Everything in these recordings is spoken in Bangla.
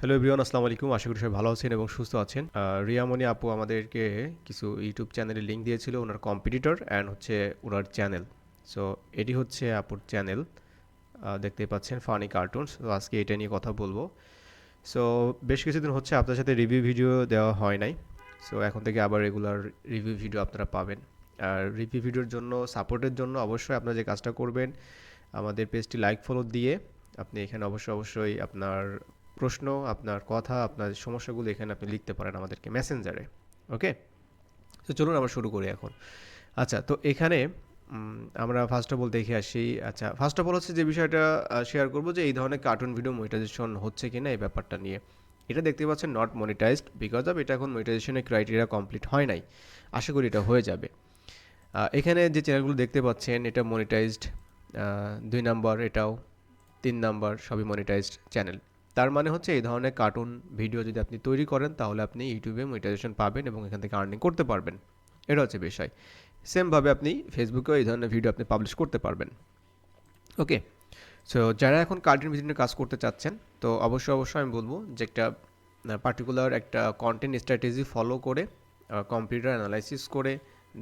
হ্যালো এভরিওয়ান আসসালামু আলাইকুম। আশা করি সবাই ভালো আছেন এবং সুস্থ আছেন। রিয়ামণি আপু আমাদেরকে কিছু ইউটিউব চ্যানেলে লিঙ্ক দিয়েছিল, ওনার কম্পিটিটর অ্যান্ড হচ্ছে ওনার চ্যানেল সো এটি হচ্ছে আপুর চ্যানেল দেখতে পাচ্ছেন ফানি কার্টুনস তো আজকে এটা নিয়ে কথা বলব। সো বেশ কিছুদিন হচ্ছে আপনার সাথে রিভিউ ভিডিও দেওয়া হয় নাই। সো এখন থেকে আবার রেগুলার রিভিউ ভিডিও আপনারা পাবেন। আর রিভিউ ভিডিওর জন্য সাপোর্টের জন্য অবশ্যই আপনারা যে কাজটা করবেন, আমাদের পেজটি লাইক ফলো দিয়ে আপনি এখানে অবশ্যই অবশ্যই আপনার প্রশ্ন, আপনার কথা, আপনার সমস্যাগুলো এখানে আপনি লিখতে পারেন আমাদেরকে মেসেঞ্জারে ওকে তো চলুন আমরা শুরু করি এখন। আচ্ছা তো এখানে আমরা ফার্স্ট অফ অল দেখে আসি। আচ্ছা ফার্স্ট অফ অল হচ্ছে যে বিষয়টা শেয়ার করব যে এই ধরনের কার্টুন ভিডিও মনিটাইজেশন হচ্ছে কি না এই ব্যাপারটা নিয়ে। এটা দেখতে পাচ্ছেন নট মনিটাইজড বিকজ অফ এটা এখন মনিটাইজেশনের ক্রাইটেরিয়া কমপ্লিট হয় নাই। আশা করি এটা হয়ে যাবে। এখানে যে চ্যানেলগুলো দেখতে পাচ্ছেন, এটা মনিটাইজড দুই নাম্বার এটাও, তিন নাম্বার সবই মনিটাইজড চ্যানেল তার মানে হচ্ছে এই ধরনের কার্টুন ভিডিও যদি আপনি তৈরি করেন, তাহলে আপনি ইউটিউবে মনিটাইজেশন পাবেন এবং এখান থেকে আর্নিং করতে পারবেন। এটা হচ্ছে বিষয়। সেমভাবে আপনি ফেসবুকেও এই ধরনের ভিডিও আপনি পাবলিশ করতে পারবেন। ওকে সো যারা এখন কার্টুন ভিডিও কাজ করতে চাচ্ছেন, তো অবশ্যই অবশ্যই আমি বলব যে একটা পার্টিকুলার একটা কন্টেন্ট স্ট্র্যাটেজি ফলো করে কম্পিউটার অ্যানালাইসিস করে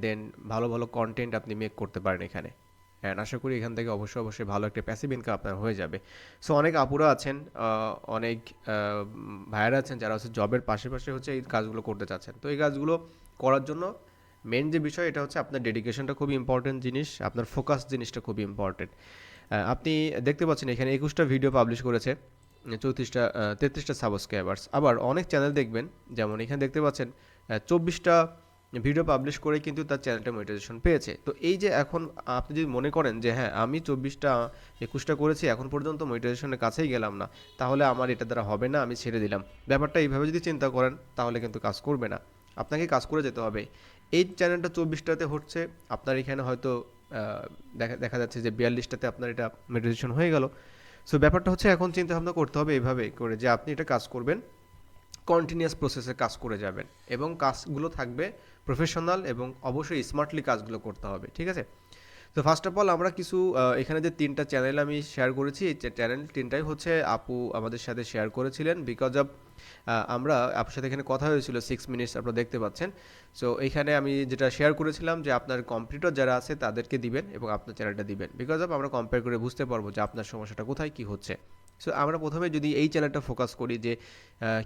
দেন ভালো ভালো কন্টেন্ট আপনি মেক করতে পারেন এখানে। অ্যান্ড আশা করি এখান থেকে অবশ্যই অবশ্যই ভালো একটা প্যাসিভ ইনকাম আপনার হয়ে যাবে। সো অনেক আপুরা আছেন অনেক ভাইয়ারা আছেন যারা হচ্ছে জবের পাশে হচ্ছে এই কাজগুলো করতে চাচ্ছেন। তো এই কাজগুলো করার জন্য মেন যে বিষয় এটা হচ্ছে আপনার ডেডিকেশনটা খুবই ইম্পর্টেন্ট জিনিস, আপনার ফোকাস জিনিসটা খুবই ইম্পর্টেন্ট আপনি দেখতে পাচ্ছেন এখানে একুশটা ভিডিও পাবলিশ করেছে, চৌত্রিশটা তেত্রিশটা সাবস্ক্রাইবার্স আবার অনেক চ্যানেল দেখবেন, যেমন এখানে দেখতে পাচ্ছেন চব্বিশটা ভিডিও পাবলিশ করে কিন্তু তার চ্যানেলটা মনিটাইজেশন পেয়েছে। তো এই যে এখন আপনি যদি মনে করেন যে হ্যাঁ আমি চব্বিশটা, একুশটা করেছি, এখন পর্যন্ত মনিটাইজেশনের কাছেই গেলাম না, তাহলে আমার এটা দ্বারা হবে না, আমি ছেড়ে দিলাম। ব্যাপারটা এইভাবে যদি চিন্তা করেন, তাহলে কিন্তু কাজ করবে না। আপনাকে কাজ করে যেতে হবে। এই চ্যানেলটা চব্বিশটাতে হচ্ছে, আপনার এখানে হয়তো দেখা দেখা যাচ্ছে যে বিয়াল্লিশটাতে আপনার এটা মনিটাইজেশন হয়ে গেল। সো ব্যাপারটা হচ্ছে এখন চিন্তা ভাবনা করতে হবে এইভাবে করে যে, আপনি এটা কাজ করবেন। কন্টিনিউয়াস প্রসেসে কাজ করে যাবেন এবং কাজগুলো থাকবে প্রফেশনাল এবং অবশ্যই স্মার্টলি কাজগুলো করতে হবে, ঠিক আছে? তো ফার্স্ট অফ অল আমরা কিছু এখানে যে তিনটা চ্যানেল আমি শেয়ার করেছি চ্যানেল তিনটাই হচ্ছে আপু আমাদের সাথে শেয়ার করেছিলেন বিকজ অফ আমরা আপুর সাথে এখানে কথা হয়েছিল সিক্স মিনিটস আপনারা দেখতে পাচ্ছেন। সো এইখানে আমি যেটা শেয়ার করেছিলাম যে আপনার কম্পিউটার যারা আছে তাদেরকে দিবেন এবং আপনার চ্যানেলটা দিবেন। বিকজ অফ আমরা কম্পেয়ার করে বুঝতে পারব যে আপনার সমস্যাটা কোথায়, কি হচ্ছে। সো আমরা প্রথমে যদি এই চ্যানেলটা ফোকাস করি যে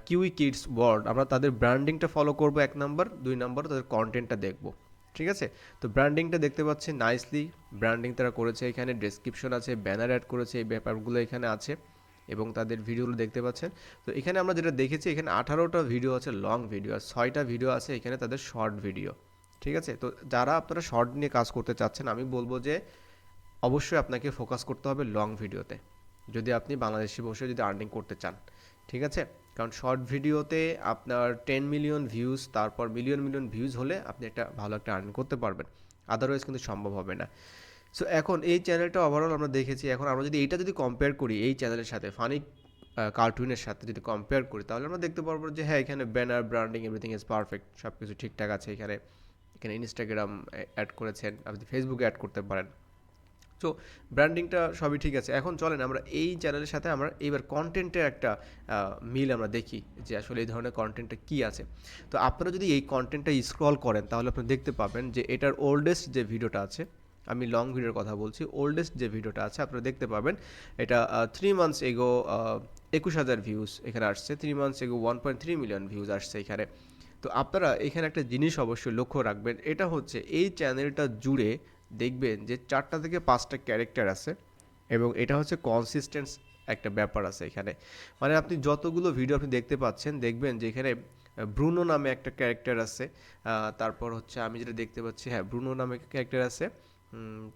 কিউই কিডস ওয়ার্ল্ড আমরা তাদের ব্র্যান্ডিংটা ফলো করব এক নাম্বার দুই নাম্বার তাদের কন্টেন্টটা দেখব। ঠিক আছে? তো ব্র্যান্ডিংটা দেখতে পাচ্ছি নাইসলি ব্র্যান্ডিং তারা করেছে এখানে ডেসক্রিপশন আছে ব্যানার অ্যাড করেছে, এই ব্যাপারগুলো এখানে আছে এবং তাদের ভিডিওগুলো দেখতে পাচ্ছেন। তো এখানে আমরা যেটা দেখেছি, এখানে আঠারোটা ভিডিও আছে লং ভিডিও আর ছয়টা ভিডিও আছে, এখানে তাদের শর্ট ভিডিও ঠিক আছে? তো যারা আপনারা শর্ট নিয়ে কাজ করতে চাচ্ছেন, আমি বলব যে, অবশ্যই আপনাকে ফোকাস করতে হবে লং ভিডিওতে যদি আপনি বাংলাদেশে বসে যদি আর্নিং করতে চান, ঠিক আছে? কারণ শর্ট ভিডিওতে আপনার টেন মিলিয়ন ভিউজ তারপর মিলিয়ন মিলিয়ন ভিউজ হলে আপনি একটা ভালো একটা আর্নিং করতে পারবেন। আদারওয়াইজ কিন্তু সম্ভব হবে না। সো এখন এই চ্যানেলটা ওভারঅল আমরা দেখেছি, এখন আমরা যদি এইটা যদি কম্পেয়ার করি, এই চ্যানেলের সাথে ফানি কার্টুনের সাথে যদি কম্পেয়ার করি, তাহলে আমরা দেখতে পারব যে হ্যাঁ এখানে banner branding everything is perfect সব কিছু ঠিকঠাক আছে। এখানে এখানে ইনস্টাগ্রাম অ্যাড করেছেন, আপনি ফেসবুকে অ্যাড করতে পারেন। সো ব্র্যান্ডিংটা সবই ঠিক আছে। এখন চলেন আমরা এই চ্যানেলের সাথে আমরা এইবার কন্টেন্টের একটা মিল আমরা দেখি যে আসলে এই ধরনের কন্টেন্টটা কী আছে। তো আপনারা যদি এই কন্টেন্টটা স্ক্রল করেন তাহলে আপনি দেখতে পাবেন যে এটার ওল্ডেস্ট যে ভিডিওটা আছে, আমি লং ভিডিওর কথা বলছি ওল্ডেস্ট যে ভিডিওটা আছে আপনারা দেখতে পাবেন, এটা থ্রি মান্থস এগো একুশ হাজার ভিউজ এখানে আসছে three months ago one point three million views আসছে এখানে। তো আপনারা এখানে একটা জিনিস অবশ্যই লক্ষ্য রাখবেন, এটা হচ্ছে এই চ্যানেলটা জুড়ে দেখবেন যে চারটা থেকে পাঁচটা ক্যারেক্টার আছে এবং এটা হচ্ছে কনসিস্টেন্স একটা ব্যাপার আছে এখানে। মানে আপনি যতগুলো ভিডিও আপনি দেখতে পাচ্ছেন, দেখবেন যে এখানে ব্রুনো নামে একটা ক্যারেক্টার আছে তারপর হচ্ছে আমি যেটা দেখতে পাচ্ছি হ্যাঁ ব্রুনো নামে ক্যারেক্টার আছে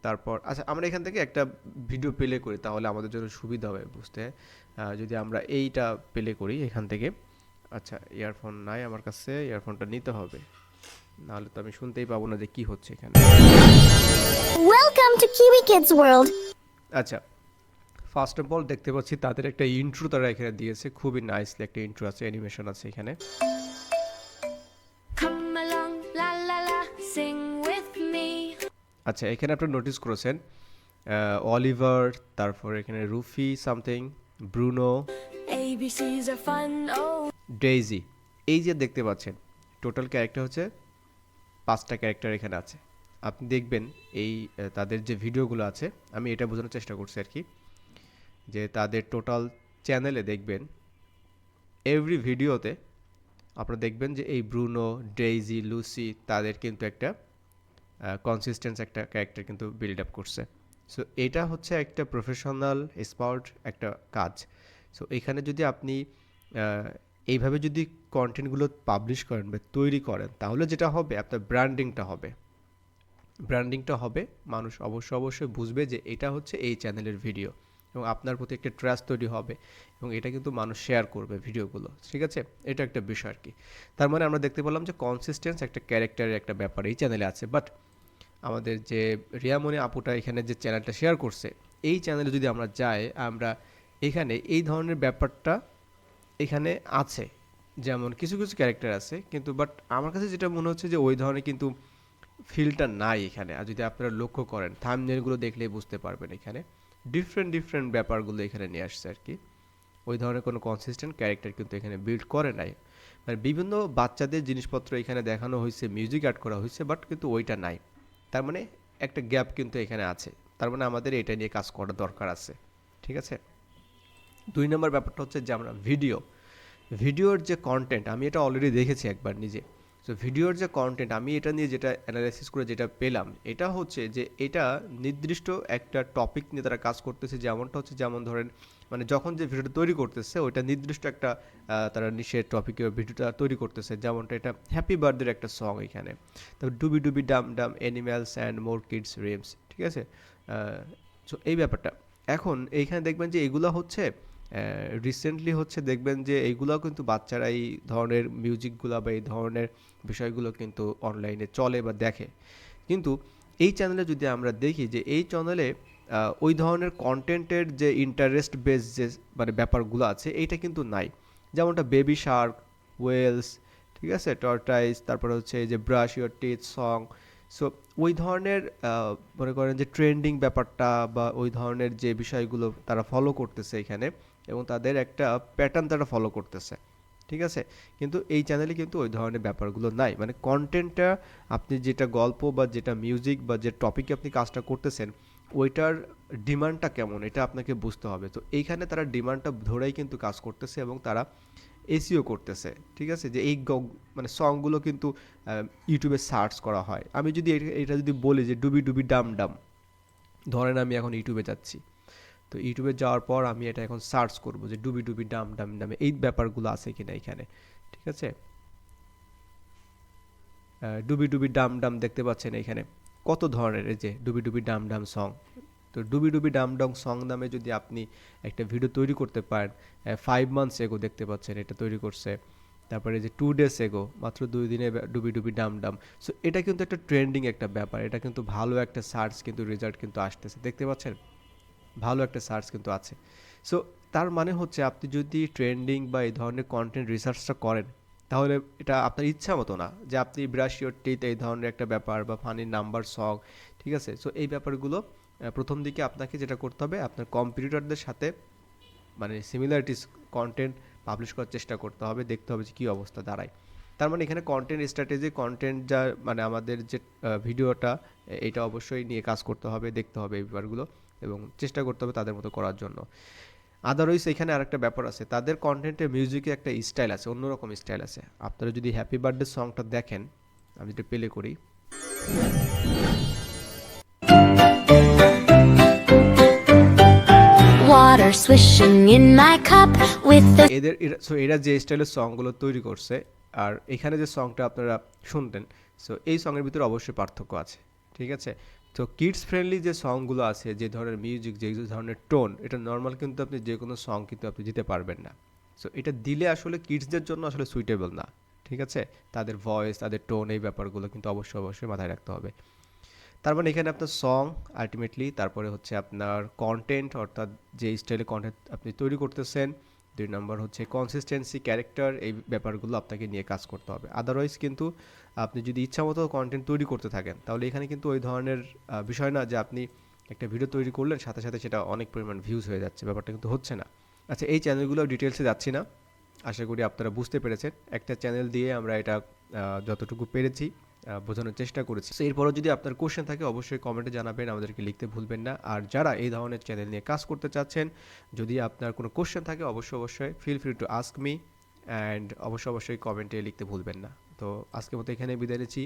তারপর আচ্ছা আমরা এখান থেকে একটা ভিডিও প্লে করি তাহলে আমাদের জন্য সুবিধা হবে, বুঝতে যদি আমরা এইটা প্লে করি এখান থেকে। আচ্ছা ইয়ারফোন নাই আমার কাছে ইয়ারফোনটা নিতে হবে। নাহলে তো আমি শুনতেই পাবো না যে কি হচ্ছে এখানে Welcome to Kiwi Kids World. আচ্ছা ফার্স্ট অফ অল দেখতে পাচ্ছি তাদের একটা ইন্ট্রো তারা এখানে দিয়েছে খুবই নাইসলি একটা ইন্ট্রো আছে অ্যানিমেশন আছে এখানে Come along, la la la, sing with me. আচ্ছা এখানে আপনি নোটিস করেছেন অলিভার তারপর এখানে রুফি something Bruno A ABCs are fun. Oh, Daisy এই যে দেখতে পাচ্ছেন টোটাল ক্যারেক্টার হচ্ছে পাঁচটা ক্যারেক্টার এখানে আছে। আপনি দেখবেন এই তাদের যে ভিডিওগুলো আছে, আমি এটা বোঝানোর চেষ্টা করছি আর কি। যে তাদের টোটাল চ্যানেলে দেখবেন এভরি ভিডিওতে আপনারা দেখবেন যে এই ব্রুনো, ডেইজি, লুসি তাদের কিন্তু একটা কনসিস্টেন্স একটা ক্যারেক্টার কিন্তু বিল্ড আপ করছে। সো এটা হচ্ছে একটা প্রফেশনাল স্পার্ট একটা কাজ। সো এখানে যদি আপনি এইভাবে যদি কন্টেন্টগুলো পাবলিশ করেন বা তৈরি করেন, তাহলে যেটা হবে, আপনার ব্র্যান্ডিংটা হবে। ব্র্যান্ডিংটা হবে, মানুষ অবশ্যই অবশ্যই বুঝবে যে এটা হচ্ছে এই চ্যানেলের ভিডিও এবং আপনার প্রতি একটা ট্রাস্ট তৈরি হবে এবং এটা কিন্তু মানুষ শেয়ার করবে ভিডিওগুলো ঠিক আছে? এটা একটা বিষয় আর কি। তার মানে আমরা দেখতে পেলাম যে কনসিস্টেন্স একটা ক্যারেক্টারের একটা ব্যাপার এই চ্যানেলে আছে। বাট আমাদের যে রিয়ামণি আপুটা এখানে যে চ্যানেলটা শেয়ার করছে, এই চ্যানেলে যদি আমরা যাই, আমরা এখানে এই ধরনের ব্যাপারটা এখানে আছে। যেমন কিছু কিছু ক্যারেক্টার আছে, কিন্তু বাট আমার কাছে যেটা মনে হচ্ছে যে ওই ধরনের কিন্তু ফিলটা নাই এখানে। আর যদি আপনারা লক্ষ্য করেন থামনেলগুলো দেখলেই বুঝতে পারবেন এখানে। ডিফারেন্ট ডিফারেন্ট ব্যাপারগুলো এখানে নিয়ে আসছে আর কি ওই ধরনের কোনো কনসিস্টেন্ট ক্যারেক্টার কিন্তু এখানে বিল্ড করে নাই। মানে বিভিন্ন বাচ্চাদের জিনিসপত্র এখানে দেখানো হয়েছে মিউজিক অ্যাড করা হয়েছে বাট কিন্তু ওইটা নাই। তার মানে একটা গ্যাপ কিন্তু এখানে আছে। তার মানে আমাদের এটা নিয়ে কাজ করা দরকার আছে। ঠিক আছে? দুই নম্বর ব্যাপারটা হচ্ছে যে আমরা ভিডিও ভিডিওর যে কন্টেন্ট আমি এটা অলরেডি দেখেছি একবার নিজে। তো ভিডিওর যে কন্টেন্ট আমি এটা নিয়ে যেটা অ্যানালাইসিস করে যেটা পেলাম, এটা হচ্ছে যে এটা নির্দিষ্ট একটা টপিক নিয়ে তারা কাজ করতেছে। যেমনটা হচ্ছে যেমন ধরেন মানে যখন যে ভিডিওটা তৈরি করতেছে, ওইটা নির্দিষ্ট একটা তারা নিষেধ টপিকে ভিডিওটা তৈরি করতেছে। যেমনটা এটা হ্যাপি বার্থডের একটা সং এখানে। তারপর doobee doobee dum dum animals and more kids rhymes ঠিক আছে? সো এই ব্যাপারটা। এখন এইখানে দেখবেন যে এগুলো হচ্ছে রিসেন্টলি হচ্ছে দেখবেন যে এইগুলো কিন্তু বাচ্চারা এই ধরনের মিউজিকগুলো বা এই ধরনের বিষয়গুলো কিন্তু অনলাইনে চলে বা দেখে। কিন্তু এই চ্যানেলে যদি আমরা দেখি যে এই চ্যানেলে ওই ধরনের কন্টেন্টের যে ইন্টারেস্ট বেস যে মানে ব্যাপারগুলো আছে, এইটা কিন্তু নাই। যেমনটা বেবি শার্ক ওয়েলস ঠিক আছে? টর্টাইস তারপরে হচ্ছে এই যে brush your teeth song so ওই ধরনের মনে করেন যে ট্রেন্ডিং ব্যাপারটা বা ওই ধরনের যে বিষয়গুলো তারা ফলো করতেছে এখানে এবং তাদের একটা প্যাটার্ন তারা ফলো করতেছে, ঠিক আছে? কিন্তু এই চ্যানেলে কিন্তু ওই ধরনের ব্যাপারগুলো নাই। মানে কন্টেন্টটা আপনি যেটা গল্প বা যেটা মিউজিক বা যে টপিকে আপনি কাজটা করতেছেন, ওইটার ডিমান্ডটা কেমন? এটা আপনাকে বুঝতে হবে। তো এইখানে তারা ডিমান্ডটা ধরেই কিন্তু কাজ করতেছে এবং তারা এসিও করতেছে, ঠিক আছে? যে এই মানে সংগুলো কিন্তু ইউটিউবে সার্চ করা হয়। আমি যদি এটা- যদি বলি যে ডুবি ডুবি ডাম ডাম, ধরেন আমি এখন ইউটিউবে যাচ্ছি। তো ইউটিউবে যাওয়ার পর আমি এটা এখন সার্চ করব যে ডুবি ডুবি ডাম ডাম ডামে এই ব্যাপারগুলো আছে কিনা এখানে, ঠিক আছে? ডুবি ডুবি ডাম ডাম দেখতে পাচ্ছেন এখানে। কত ধরনের এই যে ডুবি ডুবি ডাম ডাম সং তো ডুবি ডুবি ডাম ডং সং নামে যদি আপনি একটা ভিডিও তৈরি করতে পারেন ফাইভ মান্থস এগো দেখতে পাচ্ছেন এটা তৈরি করছে। তারপরে যে টু ডেজ এগো মাত্র দুই দিনে ডুবি ডুবি ডাম ডাম। সো এটা কিন্তু একটা ট্রেন্ডিং একটা ব্যাপার, এটা কিন্তু ভালো একটা সার্চ কিন্তু রেজাল্ট কিন্তু আসতেছে। দেখতে পাচ্ছেন? ভালো একটা সার্চ কিন্তু আছে। সো তার মানে হচ্ছে আপনি যদি ট্রেন্ডিং বা এই ধরনের কন্টেন্ট রিসার্চটা করেন, তাহলে এটা আপনার ইচ্ছা মতো না যে আপনি ব্রাশ ইউর টিথ এই ধরনের একটা ব্যাপার বা ফানি নাম্বার সং ঠিক আছে? সো এই ব্যাপারগুলো প্রথম দিকে আপনাকে যেটা করতে হবে, আপনার কম্পিটিটরদের সাথে মানে সিমিলারিটিস কন্টেন্ট পাবলিশ করার চেষ্টা করতে হবে, দেখতে হবে যে কী অবস্থা দাঁড়ায়। তার মানে এখানে কন্টেন্ট স্ট্র্যাটেজি কন্টেন্ট যা মানে আমাদের যে ভিডিওটা, এটা অবশ্যই নিয়ে কাজ করতে হবে, দেখতে হবে এই ব্যাপারগুলো এবং চেষ্টা করতে হবে তাদের মতো করার জন্য। আদারওয়াইজ এখানে আরেকটা ব্যাপার আছে, তাদের কন্টেন্টে মিউজিকে একটা স্টাইল আছে, অন্যরকম স্টাইল আছে। আপনারা যদি হ্যাপি বার্থডে সংটা দেখেন, আমি যেটা প্লে করি। Swishing in my cup with the এদের সো এরা যে স্টাইলের সংগুলো তৈরি করছে, আর এখানে যে সংটা আপনারা শুনতেন সো এই ভিতরে অবশ্যই পার্থক্য আছে, ঠিক আছে? তো কিডস ফ্রেন্ডলি যে সংগুলো আছে, যে ধরনের মিউজিক যে ধরনের টোন এটা নর্মাল কিন্তু আপনি যে কোনো সং কিন্তু আপনি দিতে পারবেন না। সো এটা দিলে আসলে কিডসদের জন্য আসলে সুইটেবল না, ঠিক আছে? তাদের ভয়েস তাদের টোন এই ব্যাপারগুলো কিন্তু অবশ্যই অবশ্যই মাথায় রাখতে হবে। তার মানে এখানে আপনার সং আলটিমেটলি তারপরে হচ্ছে আপনার কন্টেন্ট অর্থাৎ যে স্টাইলে কন্টেন্ট আপনি তৈরি করতেছেন, দুই নম্বর হচ্ছে কনসিস্টেন্সি ক্যারেক্টার এই ব্যাপারগুলো আপনাকে নিয়ে কাজ করতে হবে। আদারওয়াইজ কিন্তু আপনি যদি ইচ্ছামতো কন্টেন্ট তৈরি করতে থাকেন, তাহলে এখানে কিন্তু ওই ধরনের বিষয় না যে আপনি একটা ভিডিও তৈরি করলেন, সাথে সাথে সেটা অনেক পরিমাণ ভিউজ হয়ে যাচ্ছে, ব্যাপারটা কিন্তু হচ্ছে না। আচ্ছা এই চ্যানেলগুলো ডিটেলসে যাচ্ছি না, আশা করি আপনারা বুঝতে পেরেছেন। একটা চ্যানেল দিয়ে আমরা এটা যতটুকু পেরেছি। বোঝানোর চেষ্টা করেছি। তো এরপরও যদি আপনার কোশ্চেন থাকে, অবশ্যই কমেন্টে জানাবেন, আমাদেরকে লিখতে ভুলবেন না। আর যারা এই ধরনের চ্যানেল নিয়ে কাজ করতে চাচ্ছেন, যদি আপনার কোনো কোয়েশ্চেন থাকে, অবশ্যই অবশ্যই feel free to ask me and অবশ্যই অবশ্যই কমেন্টে লিখতে ভুলবেন না। তো আজকের মতো এখানে বিদায় নিচ্ছি।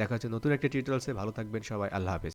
দেখা হচ্ছে নতুন একটা টিউটোরিয়ালসে ভালো থাকবেন সবাই। আল্লাহ হাফেজ।